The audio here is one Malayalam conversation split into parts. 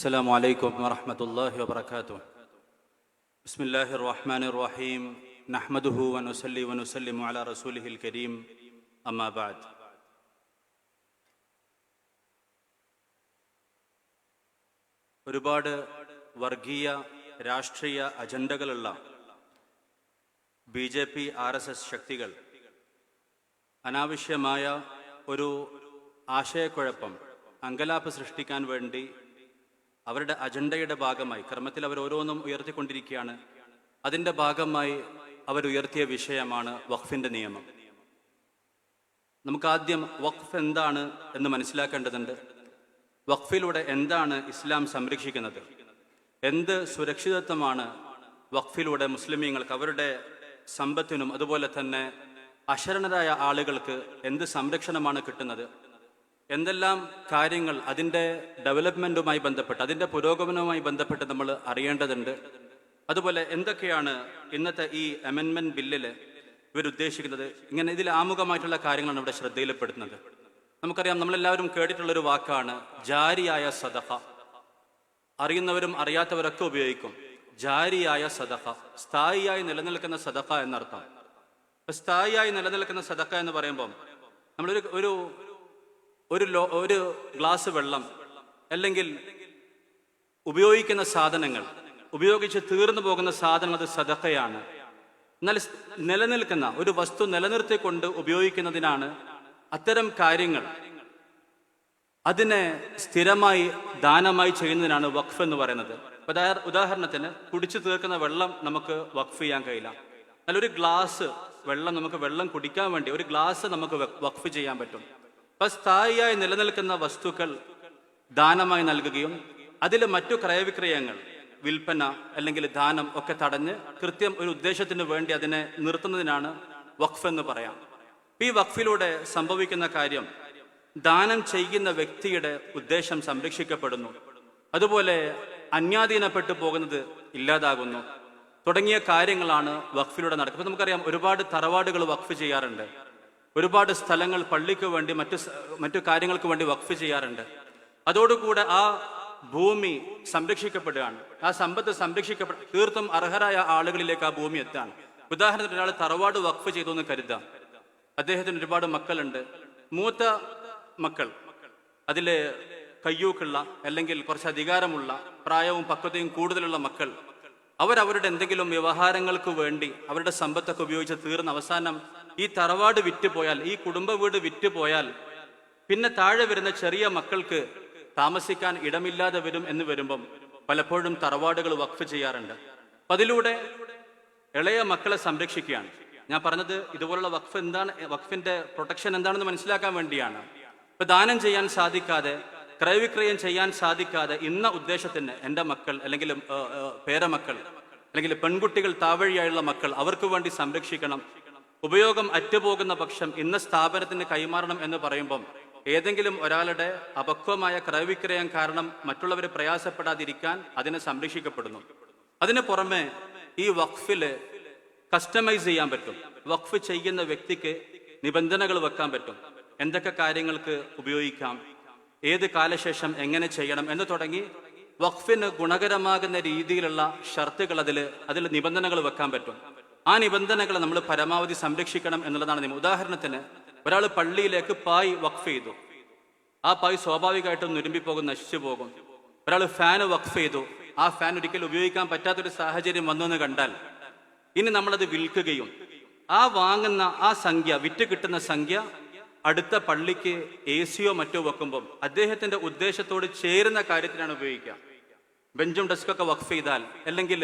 السلام عليكم ورحمة الله وبركاته بسم الله الرحمن الرحيم نحمده ونصلي ونسلم على رسوله الكريم أما بعد ഒരുപാട് വർഗീയ രാഷ്ട്രീയ അജണ്ടകളുള്ള B J P R S S ശക്തികൾ അനാവശ്യമായ ഒരു ആശയക്കുഴപ്പം അങ്കലാപ്പ് സൃഷ്ടിക്കാൻ വേണ്ടി അവരുടെ അജണ്ടയുടെ ഭാഗമായി ക്രമത്തിൽ അവർ ഓരോന്നും ഉയർത്തിക്കൊണ്ടിരിക്കുകയാണ്. അതിന്റെ ഭാഗമായി അവരുയർത്തിയ വിഷയമാണ് വഖഫിന്റെ നിയമം. നമുക്കാദ്യം വഖഫ് എന്താണ് എന്ന് മനസ്സിലാക്കേണ്ടതുണ്ട്. വഖഫിലൂടെ എന്താണ് ഇസ്ലാം സംരക്ഷിക്കുന്നത്? എന്ത് സുരക്ഷിതത്വമാണ് വഖഫിലൂടെ മുസ്ലിമീങ്ങൾക്ക് അവരുടെ സമ്പത്തിനും അതുപോലെ തന്നെ അശരണരായ ആളുകൾക്ക് എന്ത് സംരക്ഷണമാണ് കിട്ടുന്നത്? എന്തെല്ലാം കാര്യങ്ങൾ അതിന്റെ ഡെവലപ്മെന്റുമായി ബന്ധപ്പെട്ട് അതിന്റെ പുരോഗമനവുമായി ബന്ധപ്പെട്ട് നമ്മൾ അറിയേണ്ടതുണ്ട്. അതുപോലെ എന്തൊക്കെയാണ് ഇന്നത്തെ ഈ അമെൻമെന്റ് ബില്ലിൽ ഇവരുദ്ദേശിക്കുന്നത് ഇങ്ങനെ ഇതിൽ ആമുഖമായിട്ടുള്ള കാര്യങ്ങളാണ് ഇവിടെ ശ്രദ്ധയിൽപ്പെടുന്നത് നമുക്കറിയാം നമ്മളെല്ലാവരും കേട്ടിട്ടുള്ളൊരു വാക്കാണ് ജാരിയായ സദഹ. അറിയുന്നവരും അറിയാത്തവരൊക്കെ ഉപയോഗിക്കും. ജാരിയായ സദഹ. സ്ഥായിയായി നിലനിൽക്കുന്ന സദഹ എന്നർത്ഥം. സ്ഥായിയായി നിലനിൽക്കുന്ന സദഹ എന്ന് പറയുമ്പം നമ്മളൊരു ഒരു ഒരു ലോ ഒരു ഗ്ലാസ് വെള്ളം അല്ലെങ്കിൽ ഉപയോഗിക്കുന്ന സാധനങ്ങൾ ഉപയോഗിച്ച് തീർന്നു പോകുന്ന സാധനങ്ങൾ അത് സദക്കയാണ് എന്നാൽ നിലനിൽക്കുന്ന ഒരു വസ്തു നിലനിർത്തിക്കൊണ്ട് ഉപയോഗിക്കുന്നതിനാണ് അത്തരം കാര്യങ്ങൾ. അതിനെ സ്ഥിരമായി ദാനമായി ചെയ്യുന്നതിനാണ് വഖഫ് എന്ന് പറയുന്നത്. ഉദാഹരണത്തിന് കുടിച്ചു തീർക്കുന്ന വെള്ളം നമുക്ക് വഖഫ് ചെയ്യാൻ കഴിയില്ല. എന്നാൽ ഒരു ഗ്ലാസ് വെള്ളം നമുക്ക് വെള്ളം കുടിക്കാൻ വേണ്ടി ഒരു ഗ്ലാസ് നമുക്ക് വഖഫ് ചെയ്യാൻ പറ്റും. അപ്പൊ സ്ഥായിയായി നിലനിൽക്കുന്ന വസ്തുക്കൾ ദാനമായി നൽകുകയും അതിൽ മറ്റു ക്രയവിക്രയങ്ങൾ വിൽപ്പന അല്ലെങ്കിൽ ദാനം ഒക്കെ തടഞ്ഞ് കൃത്യം ഒരു ഉദ്ദേശത്തിന് വേണ്ടി അതിനെ നിർത്തുന്നതിനാണ് വഖഫ് എന്ന് പറയാം. ഈ വഖഫിലൂടെ സംഭവിക്കുന്ന കാര്യം ദാനം ചെയ്യുന്ന വ്യക്തിയുടെ ഉദ്ദേശം സംരക്ഷിക്കപ്പെടുന്നു. അതുപോലെ അന്യാധീനപ്പെട്ടു പോകുന്നത് ഇല്ലാതാകുന്നു. തുടങ്ങിയ കാര്യങ്ങളാണ് വഖഫിലൂടെ നടക്കുന്നത്. നമുക്കറിയാം ഒരുപാട് തറവാടുകൾ വഖഫ് ചെയ്യാറുണ്ട്. ഒരുപാട് സ്ഥലങ്ങൾ പള്ളിക്ക് വേണ്ടി മറ്റു മറ്റു കാര്യങ്ങൾക്ക് വേണ്ടി വഖഫ് ചെയ്യാറുണ്ട്. അതോടുകൂടെ ആ ഭൂമി സംരക്ഷിക്കപ്പെടുകയാണ്. ആ സമ്പത്ത് സംരക്ഷിക്കപ്പെട്ട തീർത്തും അർഹരായ ആളുകളിലേക്ക് ആ ഭൂമി എത്താണ് ഉദാഹരണത്തിന് ഒരാൾ തറവാട് വഖഫ് ചെയ്തു എന്ന് കരുതാം. അദ്ദേഹത്തിന് ഒരുപാട് മക്കളുണ്ട്. മൂത്ത മക്കൾ അതിൽ കയ്യൂക്കുള്ള അല്ലെങ്കിൽ കുറച്ച് അധികാരമുള്ള പ്രായവും പക്വതയും കൂടുതലുള്ള മക്കൾ. അവരവരുടെ എന്തെങ്കിലും വ്യവഹാരങ്ങൾക്ക് വേണ്ടി അവരുടെ സമ്പത്തൊക്കെ ഉപയോഗിച്ച് തീർന്ന അവസാനം ഈ തറവാട് വിറ്റുപോയാൽ ഈ കുടുംബ വീട് വിറ്റുപോയാൽ പിന്നെ താഴെ വരുന്ന ചെറിയ മക്കൾക്ക് താമസിക്കാൻ ഇടമില്ലാതെ വരും എന്ന് വരുമ്പം പലപ്പോഴും തറവാടുകൾ വഖഫ് ചെയ്യാറുണ്ട്. അപ്പം അതിലൂടെ ഇളയ മക്കളെ സംരക്ഷിക്കുകയാണ്. ഞാൻ പറഞ്ഞത് ഇതുപോലുള്ള വഖഫ് എന്താണ് വഖഫിന്റെ പ്രൊട്ടക്ഷൻ എന്താണെന്ന് മനസ്സിലാക്കാൻ വേണ്ടിയാണ്. ഇപ്പൊ ദാനം ചെയ്യാൻ സാധിക്കാതെ ക്രയവിക്രയം ചെയ്യാൻ സാധിക്കാതെ ഇന്ന ഉദ്ദേശത്തിന് എന്റെ മക്കൾ അല്ലെങ്കിൽ പേരമക്കൾ അല്ലെങ്കിൽ പെൺകുട്ടികൾ താവഴിയായുള്ള മക്കൾ അവർക്ക് വേണ്ടി സംരക്ഷിക്കണം ഉപയോഗം അറ്റുപോകുന്ന പക്ഷം ഇന്ന് സ്ഥാപനത്തിന് കൈമാറണം എന്ന് പറയുമ്പം ഏതെങ്കിലും ഒരാളുടെ അപക്വമായ ക്രയവിക്രയം കാരണം മറ്റുള്ളവർ പ്രയാസപ്പെടാതിരിക്കാൻ അതിനെ സംരക്ഷിക്കപ്പെടുന്നു. അതിന് പുറമെ ഈ വഖഫിൽ കസ്റ്റമൈസ് ചെയ്യാൻ പറ്റും. വഖഫ് ചെയ്യുന്ന വ്യക്തിക്ക് നിബന്ധനകൾ വെക്കാൻ പറ്റും. എന്തൊക്കെ കാര്യങ്ങൾക്ക് ഉപയോഗിക്കാം? ഏത് കാലശേഷം എങ്ങനെ ചെയ്യണം എന്ന് തുടങ്ങി വഖഫിന് ഗുണകരമാകുന്ന രീതിയിലുള്ള ഷർത്തുകൾ അതിൽ അതിൽ നിബന്ധനകൾ വെക്കാൻ പറ്റും. ആ നിബന്ധനകളെ നമ്മൾ പരമാവധി സംരക്ഷിക്കണം എന്നുള്ളതാണ് നിയമം. ഉദാഹരണത്തിന് ഒരാൾ പള്ളിയിലേക്ക് പായ് വഖഫ് ചെയ്തു. ആ പായ് സ്വാഭാവികമായിട്ടും നുരുമ്പിപ്പോകും നശിച്ചു പോകും ഒരാൾ ഫാൻ വഖഫ് ചെയ്തു. ആ ഫാൻ ഒരിക്കലും ഉപയോഗിക്കാൻ പറ്റാത്തൊരു സാഹചര്യം വന്നു എന്ന് കണ്ടാൽ ഇനി നമ്മളത് വിൽക്കുകയും ആ വാങ്ങുന്ന ആ സംഖ്യ വിറ്റ് കിട്ടുന്ന സംഖ്യ അടുത്ത പള്ളിക്ക് എ സിയോ മറ്റോ വെക്കുമ്പം അദ്ദേഹത്തിന്റെ ഉദ്ദേശത്തോട് ചേരുന്ന കാര്യത്തിനാണ് ഉപയോഗിക്കുക. ബെഞ്ചും ഡെസ്കൊക്കെ വഖഫ് ചെയ്താൽ അല്ലെങ്കിൽ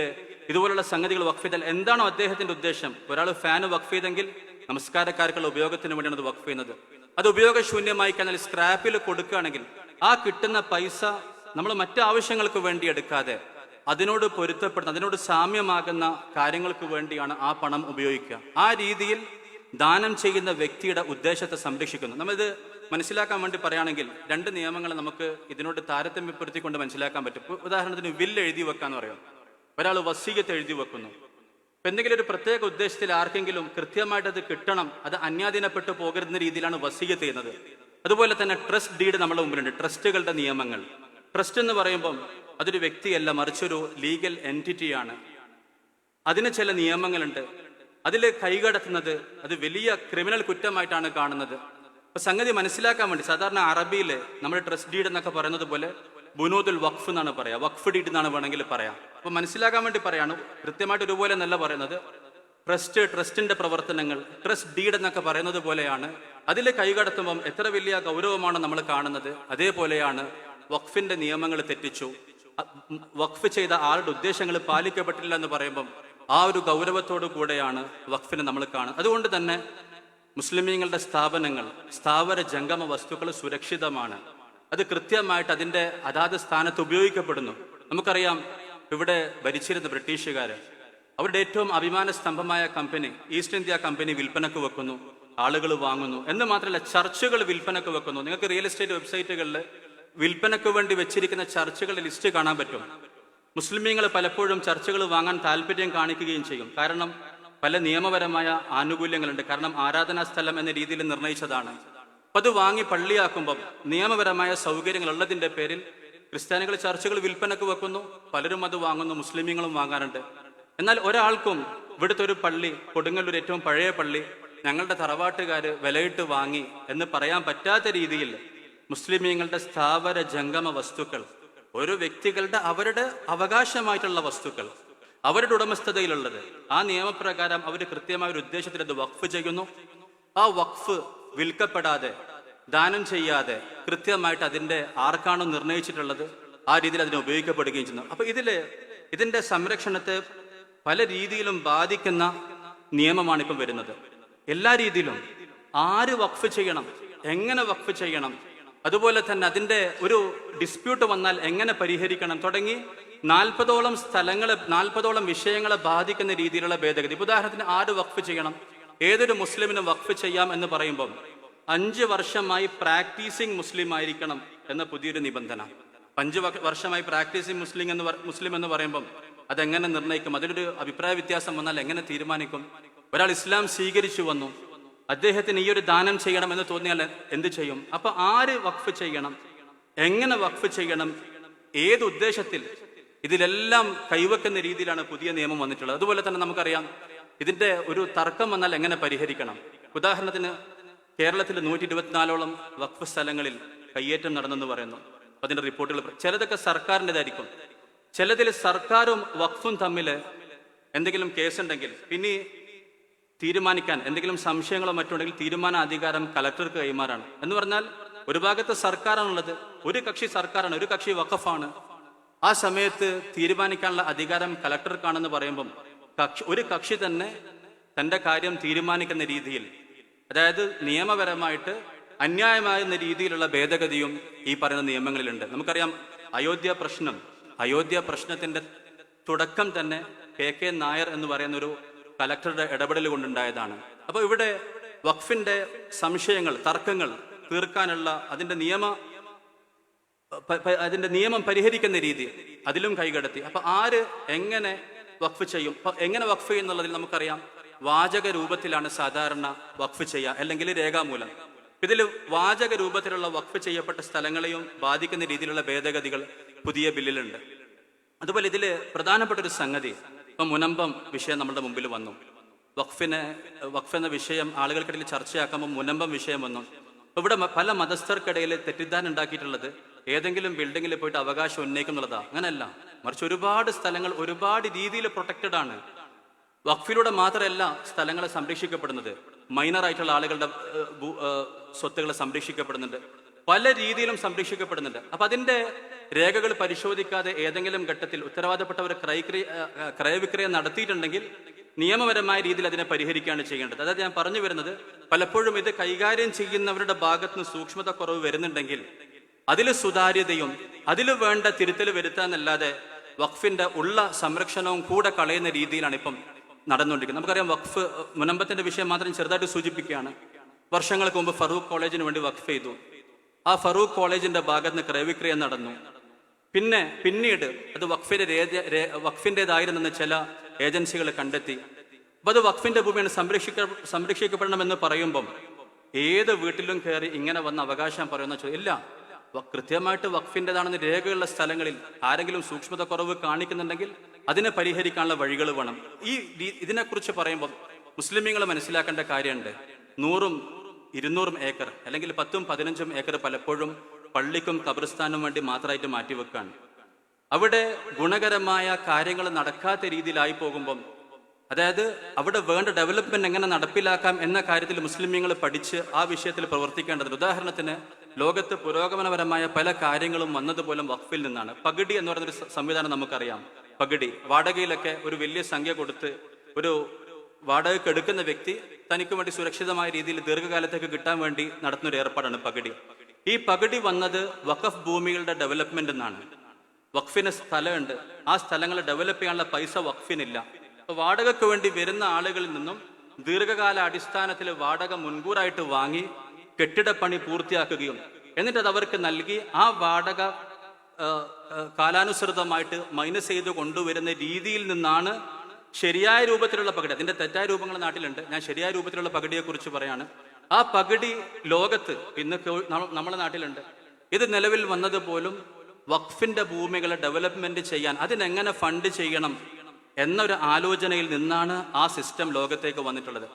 ഇതുപോലുള്ള സംഗതികൾ വഖഫ് ചെയ്താൽ എന്താണോ അദ്ദേഹത്തിന്റെ ഉദ്ദേശം? ഒരാൾ ഫാൻ വഖഫ് ചെയ്തെങ്കിൽ നമസ്കാരക്കാർക്കുള്ള ഉപയോഗത്തിന് വേണ്ടിയാണ് അത് വഖഫ് ചെയ്യുന്നത്. അത് ഉപയോഗശൂന്യമായി കഴിഞ്ഞാൽ സ്ക്രാപ്പിൽ കൊടുക്കുകയാണെങ്കിൽ ആ കിട്ടുന്ന പൈസ നമ്മൾ മറ്റു ആവശ്യങ്ങൾക്ക് വേണ്ടി എടുക്കാതെ അതിനോട് പൊരുത്തപ്പെടുന്ന അതിനോട് സാമ്യമാകുന്ന കാര്യങ്ങൾക്ക് വേണ്ടിയാണ് ആ പണം ഉപയോഗിക്കുക. ആ രീതിയിൽ ദാനം ചെയ്യുന്ന വ്യക്തിയുടെ ഉദ്ദേശത്തെ സംരക്ഷിക്കുന്നു. നമ്മളിത് മനസ്സിലാക്കാൻ വേണ്ടി പറയുകയാണെങ്കിൽ രണ്ട് നിയമങ്ങൾ നമുക്ക് ഇതിനോട് താരതമ്യപ്പെടുത്തിക്കൊണ്ട് മനസ്സിലാക്കാൻ പറ്റും. ഉദാഹരണത്തിന് വില്ല് എഴുതി വെക്കാന്ന് പറയും ഒരാൾ വസീകത്ത് എഴുതി വെക്കുന്നു. ഇപ്പം എന്തെങ്കിലും ഒരു പ്രത്യേക ഉദ്ദേശത്തിൽ ആർക്കെങ്കിലും കൃത്യമായിട്ട് അത് കിട്ടണം അത് അന്യാധീനപ്പെട്ടു പോകരുന്ന രീതിയിലാണ് വസീകത്ത് ചെയ്യുന്നത്. അതുപോലെ തന്നെ ട്രസ്റ്റ് ഡീഡ് നമ്മുടെ മുമ്പിലുണ്ട്. ട്രസ്റ്റുകളുടെ നിയമങ്ങൾ. ട്രസ്റ്റ് എന്ന് പറയുമ്പം അതൊരു വ്യക്തിയല്ല മറിച്ചൊരു ലീഗൽ എന്റിറ്റിയാണ് അതിന് ചില നിയമങ്ങളുണ്ട്. അതിൽ കൈകടത്തുന്നത് അത് വലിയ ക്രിമിനൽ കുറ്റമായിട്ടാണ് കാണുന്നത്. അപ്പൊ സംഗതി മനസ്സിലാക്കാൻ വേണ്ടി സാധാരണ അറബിയിൽ നമ്മൾ ട്രസ്റ്റ് ഡീഡ് എന്നൊക്കെ പറയുന്നത് പോലെ ബുനൂദുൽ വഖഫ് എന്നാണ് പറയാം. വഖഫ് ഡീഡ് എന്നാണ് വേണമെങ്കിൽ പറയാം. അപ്പൊ മനസ്സിലാക്കാൻ വേണ്ടി പറയാണ് കൃത്യമായിട്ട് ഒരുപോലെ എന്നല്ല പറയുന്നത്. ട്രസ്റ്റ് ട്രസ്റ്റിന്റെ പ്രവർത്തനങ്ങൾ ട്രസ്റ്റ് ഡീഡ് എന്നൊക്കെ പറയുന്നത് പോലെയാണ്. അതിൽ കൈകടത്തുമ്പം എത്ര വലിയ ഗൗരവമാണ് നമ്മൾ കാണുന്നത്. അതേപോലെയാണ് വഖഫിന്റെ നിയമങ്ങൾ തെറ്റിച്ചു. വഖഫ് ചെയ്ത ആളുടെ ഉദ്ദേശങ്ങൾ പാലിക്കപ്പെട്ടില്ല എന്ന് പറയുമ്പം ആ ഒരു ഗൗരവത്തോടു കൂടെയാണ് വഖഫിനെ നമ്മൾ കാണുന്നത്. അതുകൊണ്ട് തന്നെ മുസ്ലിമീങ്ങളുടെ സ്ഥാപനങ്ങൾ സ്ഥാവര ജംഗമ വസ്തുക്കൾ സുരക്ഷിതമാണ്. അത് കൃത്യമായിട്ട് അതിന്റെ അതാത് സ്ഥാനത്ത് ഉപയോഗിക്കപ്പെടുന്നു. നമുക്കറിയാം ഇവിടെ ഭരിച്ചിരുന്ന ബ്രിട്ടീഷുകാർ അവരുടെ ഏറ്റവും അഭിമാന സ്തംഭമായ കമ്പനി ഈസ്റ്റ് ഇന്ത്യ കമ്പനി വിൽപ്പനക്ക് വെക്കുന്നു ആളുകൾ വാങ്ങുന്നു. എന്ന് മാത്രമല്ല ചർച്ചുകൾ വിൽപ്പനക്ക് വെക്കുന്നു. നിങ്ങൾക്ക് റിയൽ എസ്റ്റേറ്റ് വെബ്സൈറ്റുകളിൽ വിൽപ്പനക്ക് വേണ്ടി വെച്ചിരിക്കുന്ന ചർച്ചുകളുടെ ലിസ്റ്റ് കാണാൻ പറ്റും. മുസ്ലിമീങ്ങൾ പലപ്പോഴും ചർച്ചകൾ വാങ്ങാൻ താല്പര്യം കാണിക്കുകയും ചെയ്യും. കാരണം പല നിയമപരമായ ആനുകൂല്യങ്ങളുണ്ട്. കാരണം ആരാധനാ സ്ഥലം എന്ന രീതിയിൽ നിർണയിച്ചതാണ്. അപ്പൊ അത് വാങ്ങി പള്ളിയാക്കുമ്പം നിയമപരമായ സൗകര്യങ്ങൾ ഉള്ളതിന്റെ പേരിൽ ക്രിസ്ത്യാനികൾ ചർച്ചകൾ വിൽപ്പനക്ക് വെക്കുന്നു പലരും അത് വാങ്ങുന്നു മുസ്ലിമീങ്ങളും വാങ്ങാറുണ്ട്. എന്നാൽ ഒരാൾക്കും ഇവിടുത്തെ ഒരു പള്ളി കൊടുങ്ങല്ലൂർ ഏറ്റവും പഴയ പള്ളി ഞങ്ങളുടെ തറവാട്ടുകാർ വിലയിട്ട് വാങ്ങി എന്ന് പറയാൻ പറ്റാത്ത രീതിയിൽ മുസ്ലിമീങ്ങളുടെ സ്ഥാവര ജംഗമ വസ്തുക്കൾ ഒരു വ്യക്തികളുടെ അവരുടെ അവകാശമായിട്ടുള്ള വസ്തുക്കൾ അവരുടെ ഉടമസ്ഥതയിലുള്ളത്. ആ നിയമപ്രകാരം അവർ കൃത്യമായ ഒരു ഉദ്ദേശത്തിൽ അത് വഖഫ് ചെയ്യുന്നു. ആ വഖഫ് വിൽക്കപ്പെടാതെ ദാനം ചെയ്യാതെ കൃത്യമായിട്ട് അതിന്റെ ആർക്കാണോ നിർണയിച്ചിട്ടുള്ളത് ആ രീതിയിൽ അതിനെ ഉപയോഗിക്കപ്പെടുകയും ചെയ്യുന്നു. അപ്പൊ ഇതിൽ ഇതിന്റെ സംരക്ഷണത്തെ പല രീതിയിലും ബാധിക്കുന്ന നിയമമാണ് ഇപ്പം വരുന്നത്. എല്ലാ രീതിയിലും ആര് വഖഫ് ചെയ്യണം എങ്ങനെ വഖഫ് ചെയ്യണം അതുപോലെ തന്നെ അതിന്റെ ഒരു ഡിസ്പ്യൂട്ട് വന്നാൽ എങ്ങനെ പരിഹരിക്കണം തുടങ്ങി നാൽപ്പതോളം സ്ഥലങ്ങളെ നാൽപ്പതോളം വിഷയങ്ങളെ ബാധിക്കുന്ന രീതിയിലുള്ള ഭേദഗതി. ഉദാഹരണത്തിന് ആര് വഖഫ് ചെയ്യണം ഏതൊരു മുസ്ലിമിനും വഖഫ് ചെയ്യാം എന്ന് പറയുമ്പോൾ അഞ്ച് വർഷമായി പ്രാക്ടീസിങ് മുസ്ലിം ആയിരിക്കണം എന്ന പുതിയൊരു നിബന്ധന. അഞ്ച് വർഷമായി പ്രാക്ടീസിങ് മുസ്ലിം എന്ന് മുസ്ലിം എന്ന് പറയുമ്പം അതെങ്ങനെ നിർണയിക്കും അതിലൊരു അഭിപ്രായ വ്യത്യാസം വന്നാൽ എങ്ങനെ തീരുമാനിക്കും? ഒരാൾ ഇസ്ലാം സ്വീകരിച്ചു വന്നു. അദ്ദേഹത്തിന് ഈ ഒരു ദാനം ചെയ്യണം എന്ന് തോന്നിയാൽ എന്ത് ചെയ്യും? അപ്പൊ ആര് വഖഫ് ചെയ്യണം? എങ്ങനെ വഖഫ് ചെയ്യണം? ഏത് ഉദ്ദേശത്തിൽ? ഇതിലെല്ലാം കൈവക്കുന്ന രീതിയിലാണ് പുതിയ നിയമം വന്നിട്ടുള്ളത്. അതുപോലെ തന്നെ നമുക്കറിയാം ഇതിന്റെ ഒരു തർക്കം വന്നാൽ എങ്ങനെ പരിഹരിക്കണം? ഉദാഹരണത്തിന് കേരളത്തിൽ നൂറ്റി ഇരുപത്തിനാലോളം വഖഫ് സ്ഥലങ്ങളിൽ കയ്യേറ്റം നടന്നെന്ന് പറയുന്നു. അതിന്റെ റിപ്പോർട്ടുകൾ ചിലതൊക്കെ സർക്കാരിന്റെതായിരിക്കും ചിലതിൽ സർക്കാരും വഖഫും തമ്മിൽ എന്തെങ്കിലും കേസുണ്ടെങ്കിൽ പിന്നെ തീരുമാനിക്കാൻ എന്തെങ്കിലും സംശയങ്ങളോ മറ്റുണ്ടെങ്കിൽ തീരുമാന അധികാരം കലക്ടർക്ക് കൈമാറാണ്. എന്ന് പറഞ്ഞാൽ ഒരു ഭാഗത്ത് സർക്കാരാണുള്ളത് ഒരു കക്ഷി സർക്കാരാണ് ഒരു കക്ഷി വഖഫാണ്. ആ സമയത്ത് തീരുമാനിക്കാനുള്ള അധികാരം കലക്ടർക്കാണെന്ന് പറയുമ്പം കക്ഷി ഒരു കക്ഷി തന്നെ തന്റെ കാര്യം തീരുമാനിക്കുന്ന രീതിയിൽ അതായത് നിയമപരമായിട്ട് അന്യായമാകുന്ന രീതിയിലുള്ള ഭേദഗതിയും ഈ പറയുന്ന നിയമങ്ങളിലുണ്ട്. നമുക്കറിയാം അയോധ്യ പ്രശ്നം അയോധ്യ പ്രശ്നത്തിന്റെ തുടക്കം തന്നെ കെ കെ നായർ എന്ന് പറയുന്ന ഒരു കലക്ടറുടെ ഇടപെടൽ കൊണ്ടുണ്ടായതാണ്. അപ്പോൾ ഇവിടെ വഖഫിന്റെ സംശയങ്ങൾ തർക്കങ്ങൾ തീർക്കാനുള്ള അതിന്റെ നിയമ അതിന്റെ നിയമം പരിഹരിക്കുന്ന രീതി അതിലും കൈകടത്തി. അപ്പൊ ആര് എങ്ങനെ വഖഫ് ചെയ്യും? എങ്ങനെ വഖഫ് ചെയ്യുന്നുള്ളതിൽ നമുക്കറിയാം വാചക രൂപത്തിലാണ് സാധാരണ വഖഫ് ചെയ്യുക അല്ലെങ്കിൽ രേഖാമൂലം. ഇതിൽ വാചക രൂപത്തിലുള്ള വഖഫ് ചെയ്യപ്പെട്ട സ്ഥലങ്ങളെയും ബാധിക്കുന്ന രീതിയിലുള്ള ഭേദഗതികൾ പുതിയ ബില്ലിലുണ്ട്. അതുപോലെ ഇതിൽ പ്രധാനപ്പെട്ട ഒരു സംഗതി ഇപ്പൊ മുനമ്പം വിഷയം നമ്മുടെ മുമ്പിൽ വന്നു. വഖഫിനെ വഖഫ് എന്ന വിഷയം ആളുകൾക്കിടയിൽ ചർച്ചയാക്കുമ്പോൾ മുനമ്പം വിഷയം വന്നു. ഇവിടെ പല മതസ്ഥർക്കിടയിൽ തെറ്റിദ്ധാരണ ഉണ്ടാക്കിയിട്ടുള്ളത് ഏതെങ്കിലും ബിൽഡിങ്ങിൽ പോയിട്ട് അവകാശം ഉന്നയിക്കുന്നുള്ളതാ. അങ്ങനെയല്ല മറിച്ച് ഒരുപാട് സ്ഥലങ്ങൾ ഒരുപാട് രീതിയിൽ പ്രൊട്ടക്റ്റഡ് ആണ് വഖഫിലൂടെ മാത്രമല്ല സ്ഥലങ്ങളെ സംരക്ഷിക്കപ്പെടുന്നത്. മൈനർ ആയിട്ടുള്ള ആളുകളുടെ സ്വത്തുകൾ സംരക്ഷിക്കപ്പെടുന്നുണ്ട്. പല രീതിയിലും സംരക്ഷിക്കപ്പെടുന്നുണ്ട്. അപ്പൊ അതിന്റെ രേഖകൾ പരിശോധിക്കാതെ ഏതെങ്കിലും ഘട്ടത്തിൽ ഉത്തരവാദപ്പെട്ടവർ ക്രയക്രിയ ക്രയവിക്രയം നടത്തിയിട്ടുണ്ടെങ്കിൽ നിയമപരമായ രീതിയിൽ അതിനെ പരിഹരിക്കുകയാണ് ചെയ്യേണ്ടത്. അതായത് ഞാൻ പറഞ്ഞു വരുന്നത് പലപ്പോഴും ഇത് കൈകാര്യം ചെയ്യുന്നവരുടെ ഭാഗത്തുനിന്ന് സൂക്ഷ്മത കുറവ് വരുന്നുണ്ടെങ്കിൽ അതിൽ സുതാര്യതയും അതിൽ വേണ്ട തിരുത്തൽ വരുത്താന്നല്ലാതെ വഖഫിന്റെ ഉള്ള സംരക്ഷണവും കൂടെ കളയുന്ന രീതിയിലാണ് ഇപ്പം നടന്നുകൊണ്ടിരിക്കുന്നത്. നമുക്കറിയാം വഖഫ് മുനമ്പത്തിന്റെ വിഷയം മാത്രം ചെറുതായിട്ട് സൂചിപ്പിക്കുകയാണ്. വർഷങ്ങൾക്ക് മുമ്പ് ഫറൂഖ് കോളേജിന് വേണ്ടി വഖഫ് ചെയ്തു. ആ ഫറൂഖ് കോളേജിന്റെ ഭാഗത്ത് നിന്ന് ക്രയവിക്രയം നടന്നു. പിന്നെ പിന്നീട് അത് വഖഫിന്റെ വഖഫിന്റേതായിരുന്നെന്ന് ചില ഏജൻസികൾ കണ്ടെത്തി. അപ്പൊ അത് വഖഫിന്റെ ഭൂമിയാണ് സംരക്ഷിക്ക സംരക്ഷിക്കപ്പെടണമെന്ന് പറയുമ്പം ഏത് വീട്ടിലും കയറി ഇങ്ങനെ വന്ന അവകാശം പറയുന്ന ഇല്ല. കൃത്യമായിട്ട് വഖഫിന്റെതാണെന്ന് രേഖയുള്ള സ്ഥലങ്ങളിൽ ആരെങ്കിലും സൂക്ഷ്മത കുറവ് കാണിക്കുന്നുണ്ടെങ്കിൽ അതിനെ പരിഹരിക്കാനുള്ള വഴികൾ വേണം. ഈ ഇതിനെക്കുറിച്ച് പറയുമ്പോൾ മുസ്ലിമീങ്ങൾ മനസ്സിലാക്കേണ്ട കാര്യമുണ്ട്. നൂറും ഇരുന്നൂറും ഏക്കർ അല്ലെങ്കിൽ പത്തും പതിനഞ്ചും ഏക്കർ പലപ്പോഴും പള്ളിക്കും കബറിസ്ഥാനും വേണ്ടി മാത്രമായിട്ട് മാറ്റിവെക്കാണ്. അവിടെ ഗുണകരമായ കാര്യങ്ങൾ നടക്കാത്ത രീതിയിലായി പോകുമ്പം അതായത് അവിടെ വേണ്ട ഡെവലപ്മെന്റ് എങ്ങനെ നടപ്പിലാക്കാം എന്ന കാര്യത്തിൽ മുസ്ലിമീങ്ങൾ പഠിച്ച് ആ വിഷയത്തിൽ പ്രവർത്തിക്കേണ്ടതുണ്ട്. ഉദാഹരണത്തിന് ലോകത്ത് പുരോഗമനപരമായ പല കാര്യങ്ങളും വന്നതുപോലും വഖഫിൽ നിന്നാണ്. പഗഡി എന്ന് പറയുന്ന ഒരു സംവിധാനം നമുക്കറിയാം. പഗഡി വാടകയിലൊക്കെ ഒരു വലിയ സംഖ്യ കൊടുത്ത് ഒരു വാടകയ്ക്ക് എടുക്കുന്ന വ്യക്തി തനിക്ക് വേണ്ടി സുരക്ഷിതമായ രീതിയിൽ ദീർഘകാലത്തേക്ക് കിട്ടാൻ വേണ്ടി നടത്തുന്ന ഒരു ഏർപ്പാടാണ് പകിടി. ഈ പകിടി വന്നത് വഖഫ് ഭൂമികളുടെ ഡെവലപ്മെന്റ് എന്നാണ്. വഖഫിന് സ്ഥലമുണ്ട്. ആ സ്ഥലങ്ങൾ ഡെവലപ്പ് ചെയ്യാനുള്ള പൈസ വഖഫിനില്ല. വാടകയ്ക്ക് വേണ്ടി വരുന്ന ആളുകളിൽ നിന്നും ദീർഘകാല അടിസ്ഥാനത്തിൽ വാടക മുൻകൂറായിട്ട് വാങ്ങി കെട്ടിടപ്പണി പൂർത്തിയാക്കുകയും എന്നിട്ട് അത് അവർക്ക് നൽകി ആ വാടക കാലാനുസൃതമായിട്ട് മൈനസ് ചെയ്ത് കൊണ്ടുവരുന്ന രീതിയിൽ നിന്നാണ് ശരിയായ രൂപത്തിലുള്ള പകടി. അതിന്റെ തെറ്റായ രൂപങ്ങൾ നാട്ടിലുണ്ട്. ഞാൻ ശരിയായ രൂപത്തിലുള്ള പകടിയെ കുറിച്ച് പറയാണ്. ആ പകടി ലോകത്ത് ഇന്ന് നമ്മുടെ നാട്ടിലുണ്ട്. ഇത് നിലവിൽ വന്നത് പോലും വഖഫിന്റെ ഭൂമികളെ ഡെവലപ്മെന്റ് ചെയ്യാൻ അതിനെങ്ങനെ ഫണ്ട് ചെയ്യണം എന്നൊരു ആലോചനയിൽ നിന്നാണ് ആ സിസ്റ്റം ലോകത്തേക്ക് വന്നിട്ടുള്ളത്.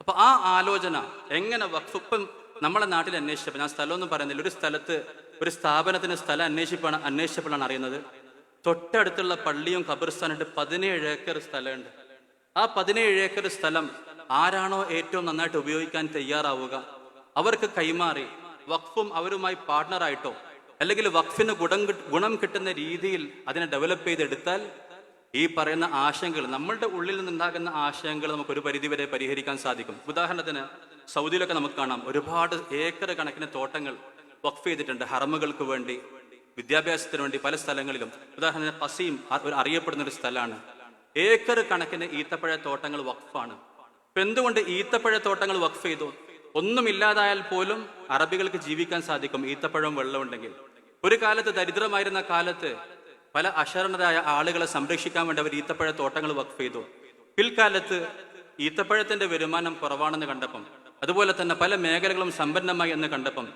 അപ്പൊ ആ ആലോചന എങ്ങനെ വഖഫ് ഇപ്പം നമ്മളെ നാട്ടിൽ അന്വേഷിച്ചപ്പോൾ ഞാൻ സ്ഥലമൊന്നും പറയുന്നില്ല. ഒരു സ്ഥലത്ത് ഒരു സ്ഥാപനത്തിന് സ്ഥലം അന്വേഷിപ്പാണ് അന്വേഷിച്ചപ്പോഴാണ് അറിയുന്നത്. തൊട്ടടുത്തുള്ള പള്ളിയും ഖബർസ്ഥാനുണ്ട്. പതിനേഴ് ഏക്കർ സ്ഥലമുണ്ട്. ആ പതിനേഴ് ഏക്കർ സ്ഥലം ആരാണോ ഏറ്റവും നന്നായിട്ട് ഉപയോഗിക്കാൻ തയ്യാറാവുക അവർക്ക് കൈമാറി വഖഫും അവരുമായി പാർട്ണറായിട്ടോ അല്ലെങ്കിൽ വഖഫിന് ഗുണം ഗുണം കിട്ടുന്ന രീതിയിൽ അതിനെ ഡെവലപ്പ് ചെയ്തെടുത്താൽ ഈ പറയുന്ന ആശങ്കകൾ നമ്മളുടെ ഉള്ളിൽ നിന്നുണ്ടാകുന്ന ആശങ്കകൾ നമുക്ക് ഒരു പരിധിവരെ പരിഹരിക്കാൻ സാധിക്കും. ഉദാഹരണത്തിന് സൗദിയിലൊക്കെ നമുക്ക് കാണാം. ഒരുപാട് ഏക്കർ കണക്കിന് തോട്ടങ്ങൾ വഖഫ് ചെയ്തിട്ടുണ്ട് ഹറമുകൾക്ക് വേണ്ടി വിദ്യാഭ്യാസത്തിന് വേണ്ടി പല സ്ഥലങ്ങളിലും. ഉദാഹരണത്തിന് കസീം ഒരു അറിയപ്പെടുന്ന ഒരു സ്ഥലമാണ്. ഏക്കർ കണക്കിന് ഈത്തപ്പഴ തോട്ടങ്ങൾ വഖഫാണ്. ഇപ്പൊ എന്തുകൊണ്ട് ഈത്തപ്പഴ തോട്ടങ്ങൾ വഖഫ് ചെയ്തു? ഒന്നുമില്ലാതായാൽ പോലും അറബികൾക്ക് ജീവിക്കാൻ സാധിക്കും ഈത്തപ്പഴം വെള്ളമുണ്ടെങ്കിൽ ഒരു കാലത്ത് ദരിദ്രമായിരുന്ന കാലത്ത് പല അശരണരായ ആളുകളെ സംരക്ഷിക്കാൻ വേണ്ടി അവർ ഈത്തപ്പഴ തോട്ടങ്ങൾ വഖഫ് ചെയ്തു. പിൽക്കാലത്ത് ഈത്തപ്പഴത്തിന്റെ വരുമാനം കുറവാണെന്ന് കണ്ടപ്പം അതുപോലെ തന്നെ പല മേഖലകളും സമ്പന്നമായി എന്ന് കണ്ടപ്പം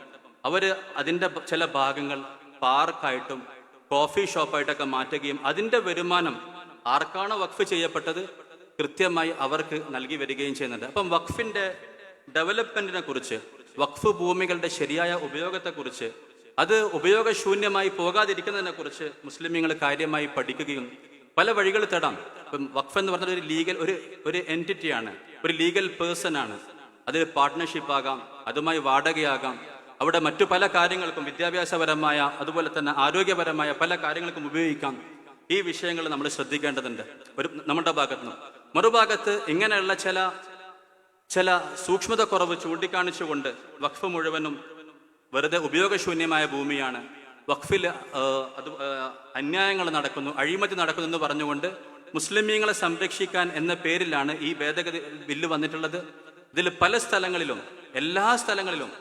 അവർ അതിന്റെ ചില ഭാഗങ്ങൾ പാർക്കായിട്ടും കോഫി ഷോപ്പായിട്ടൊക്കെ മാറ്റുകയും അതിന്റെ വരുമാനം ആർക്കാണോ വഖഫ് ചെയ്യപ്പെട്ടത് കൃത്യമായി അവർക്ക് നൽകി വരികയും ചെയ്യുന്നുണ്ട്. അപ്പം വഖഫിന്റെ ഡെവലപ്മെന്റിനെ കുറിച്ച് വഖഫ് ഭൂമികളുടെ ശരിയായ ഉപയോഗത്തെക്കുറിച്ച് അത് ഉപയോഗശൂന്യമായി പോകാതിരിക്കുന്നതിനെ കുറിച്ച് മുസ്ലിമീങ്ങൾ കാര്യമായി പഠിക്കുകയും പല വഴികൾ തേടാം. ഇപ്പം വഖഫ് എന്ന് പറഞ്ഞാൽ ഒരു ലീഗൽ ഒരു ഒരു എന്റിറ്റിയാണ് ഒരു ലീഗൽ പേഴ്സൺ ആണ്. അതിൽ പാർട്ട്ണർഷിപ്പ് ആകാം അതുമായി വാടകയാകാം അവിടെ മറ്റു പല കാര്യങ്ങൾക്കും വിദ്യാഭ്യാസപരമായ അതുപോലെ തന്നെ ആരോഗ്യപരമായ പല കാര്യങ്ങൾക്കും ഉപയോഗിക്കാം. ഈ വിഷയങ്ങൾ നമ്മൾ ശ്രദ്ധിക്കേണ്ടതുണ്ട്. ഒരു നമ്മുടെ ഭാഗത്ത് നിന്ന്. മറുഭാഗത്ത് ഇങ്ങനെയുള്ള ചില ചില സൂക്ഷ്മത കുറവ് ചൂണ്ടിക്കാണിച്ചുകൊണ്ട് വഖഫ് മുഴുവനും വെറുതെ ഉപയോഗശൂന്യമായ ഭൂമിയാണ്. വഖഫിൽ അത് അന്യായങ്ങൾ നടക്കുന്നു അഴിമതി നടക്കുന്നു എന്ന് പറഞ്ഞുകൊണ്ട് മുസ്ലിമീങ്ങളെ സംരക്ഷിക്കാൻ എന്ന പേരിലാണ് ഈ ഭേദഗതി ബില്ല് വന്നിട്ടുള്ളത്. ഇതിൽ പല സ്ഥലങ്ങളിലും എല്ലാ സ്ഥലങ്ങളിലും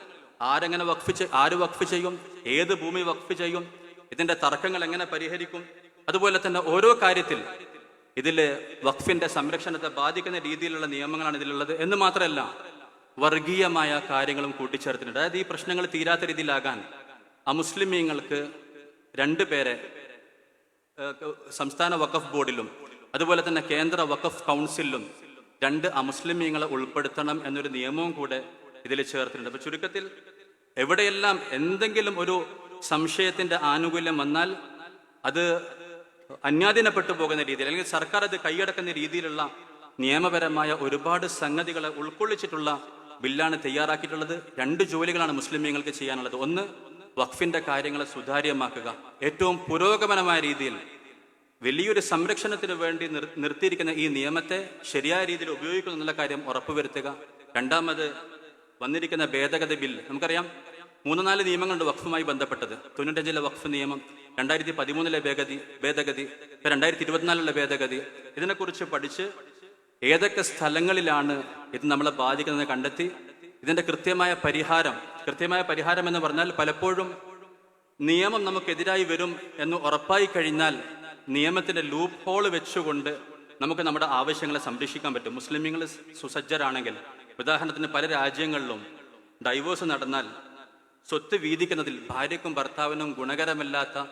ആരെങ്ങനെ വഖഫ് ആര് വഖഫ് ചെയ്യും? ഏത് ഭൂമി വഖഫ് ചെയ്യും? ഇതിന്റെ തർക്കങ്ങൾ എങ്ങനെ പരിഹരിക്കും? അതുപോലെ തന്നെ ഓരോ കാര്യത്തിൽ ഇതിൽ വഖഫിന്റെ സംരക്ഷണത്തെ ബാധിക്കുന്ന രീതിയിലുള്ള നിയമങ്ങളാണ് ഇതിലുള്ളത്. എന്ന് മാത്രമല്ല വർഗീയമായ കാര്യങ്ങളും കൂട്ടിച്ചേർത്തിട്ടുണ്ട്. അതായത് ഈ പ്രശ്നങ്ങൾ തീരാത്ത രീതിയിലാകാൻ അമുസ്ലിമീങ്ങൾക്ക് രണ്ടു പേരെ സംസ്ഥാന വഖഫ് ബോർഡിലും അതുപോലെ തന്നെ കേന്ദ്ര വഖഫ് കൗൺസിലും രണ്ട് അമുസ്ലിമീങ്ങളെ ഉൾപ്പെടുത്തണം എന്നൊരു നിയമവും കൂടെ ഇതിൽ ചേർത്തിട്ടുണ്ട്. അപ്പൊ ചുരുക്കത്തിൽ എവിടെയെല്ലാം എന്തെങ്കിലും ഒരു സംശയത്തിന്റെ ആനുകൂല്യം വന്നാൽ അത് അന്യാധീനപ്പെട്ടു പോകുന്ന രീതിയിൽ അല്ലെങ്കിൽ സർക്കാർ അത് കൈയടക്കുന്ന രീതിയിലുള്ള നിയമപരമായ ഒരുപാട് സംഗതികളെ ഉൾക്കൊള്ളിച്ചിട്ടുള്ള ബില്ലാണ് തയ്യാറാക്കിയിട്ടുള്ളത്. രണ്ട് ജോലികളാണ് മുസ്ലിമീങ്ങൾക്ക് ചെയ്യാനുള്ളത്. ഒന്ന് വഖഫിന്റെ കാര്യങ്ങളെ സുതാര്യമാക്കുക. ഏറ്റവും പുരോഗമനമായ രീതിയിൽ വലിയൊരു സംരക്ഷണത്തിന് വേണ്ടി നിർ നിർത്തിയിരിക്കുന്ന ഈ നിയമത്തെ ശരിയായ രീതിയിൽ ഉപയോഗിക്കുന്നു എന്നുള്ള കാര്യം ഉറപ്പുവരുത്തുക. രണ്ടാമത് വന്നിരിക്കുന്ന ഭേദഗതി ബിൽ. നമുക്കറിയാം മൂന്ന് നാല് നിയമങ്ങളുണ്ട് വഖഫുമായി ബന്ധപ്പെട്ടത്. തൊണ്ണൂറ്റഞ്ചിലെ വഖഫ് നിയമം രണ്ടായിരത്തി പതിമൂന്നിലെ ഭേദഗതി ഭേദഗതി രണ്ടായിരത്തി ഇരുപത്തിനാലിലെ ഭേദഗതി. ഇതിനെക്കുറിച്ച് പഠിച്ച് ഏതൊക്കെ സ്ഥലങ്ങളിലാണ് ഇത് നമ്മളെ ബാധിക്കുന്നത് കണ്ടെത്തി ഇതിന്റെ കൃത്യമായ പരിഹാരം കൃത്യമായ പരിഹാരം എന്ന് പറഞ്ഞാൽ പലപ്പോഴും നിയമം നമുക്കെതിരായി വരും എന്ന് ഉറപ്പായി കഴിഞ്ഞാൽ നിയമത്തിന്റെ ലൂപ്പ് ഹോൾ വെച്ചുകൊണ്ട് നമുക്ക് നമ്മുടെ ആവശ്യങ്ങളെ സംരക്ഷിക്കാൻ പറ്റും. മുസ്ലിമീങ്ങൾ സുസജ്ജരാണെങ്കിൽ ഉദാഹരണത്തിന് പല രാജ്യങ്ങളിലും ഡൈവോഴ്സ് നടന്നാൽ സ്വത്ത് വീതിക്കുന്നതിൽ ഭാര്യക്കും ഭർത്താവിനും ഗുണകരമല്ലാത്ത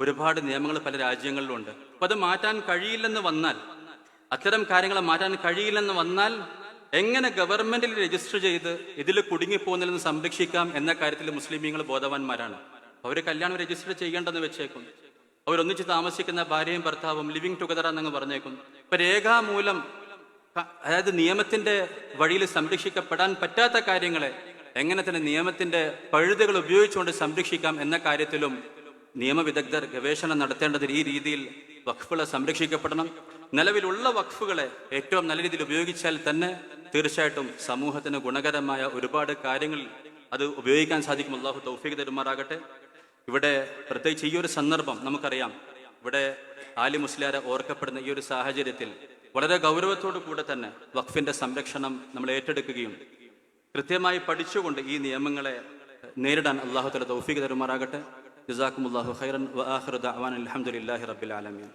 ഒരുപാട് നിയമങ്ങൾ പല രാജ്യങ്ങളിലുണ്ട്. അപ്പൊ അത് മാറ്റാൻ കഴിയില്ലെന്ന് വന്നാൽ അത്തരം കാര്യങ്ങൾ മാറ്റാൻ കഴിയില്ലെന്ന് വന്നാൽ എങ്ങനെ ഗവൺമെന്റിൽ രജിസ്റ്റർ ചെയ്ത് ഇതിൽ കുടുങ്ങിപ്പോകുന്നതിൽ നിന്ന് സംരക്ഷിക്കാം എന്ന കാര്യത്തിൽ മുസ്ലിമീങ്ങൾ ബോധവാന്മാരാണ്. അവർ കല്യാണം രജിസ്റ്റർ ചെയ്യേണ്ടെന്ന് വെച്ചേക്കും. അവരൊന്നിച്ച് താമസിക്കുന്ന ഭാര്യയും ഭർത്താവും ലിവിങ് ടുഗദർ എന്നങ്ങ് പറഞ്ഞേക്കും. ഇപ്പൊ രേഖാമൂലം അതായത് നിയമത്തിന്റെ വഴിയിൽ സംരക്ഷിക്കപ്പെടാൻ പറ്റാത്ത കാര്യങ്ങളെ എങ്ങനെ തന്നെ നിയമത്തിന്റെ പഴുതുകൾ ഉപയോഗിച്ചുകൊണ്ട് സംരക്ഷിക്കാം എന്ന കാര്യത്തിലും നിയമവിദഗ്ധർ ഗവേഷണം നടത്തേണ്ടത് ഈ രീതിയിൽ വഖഫുകളെ സംരക്ഷിക്കപ്പെടണം. നിലവിലുള്ള വഖഫുകളെ ഏറ്റവും നല്ല രീതിയിൽ ഉപയോഗിച്ചാൽ തന്നെ തീർച്ചയായിട്ടും സമൂഹത്തിന് ഗുണകരമായ ഒരുപാട് കാര്യങ്ങൾ അത് ഉപയോഗിക്കാൻ സാധിക്കും. അള്ളാഹു തൗഫീഖ് തരുമാറാകട്ടെ. ഇവിടെ പ്രത്യേകിച്ച് ഈ ഒരു സന്ദർഭം നമുക്കറിയാം. ഇവിടെ ആലി മുസ്ലിയാരെ ഓർക്കപ്പെടുന്ന ഈ ഒരു സാഹചര്യത്തിൽ വളരെ ഗൗരവത്തോടു കൂടെ തന്നെ വഖഫിന്റെ സംരക്ഷണം നമ്മൾ ഏറ്റെടുക്കുകയും കൃത്യമായി പഠിച്ചുകൊണ്ട് ഈ നിയമങ്ങളെ നേരിടാൻ അള്ളാഹു തല തൗഫീഖ് തരുമാറാകട്ടെ. അള്ളാഹു ഖൈറൻ വ ആഖിറു ദഅവാന റബ്ബിൽ ആലമീൻ.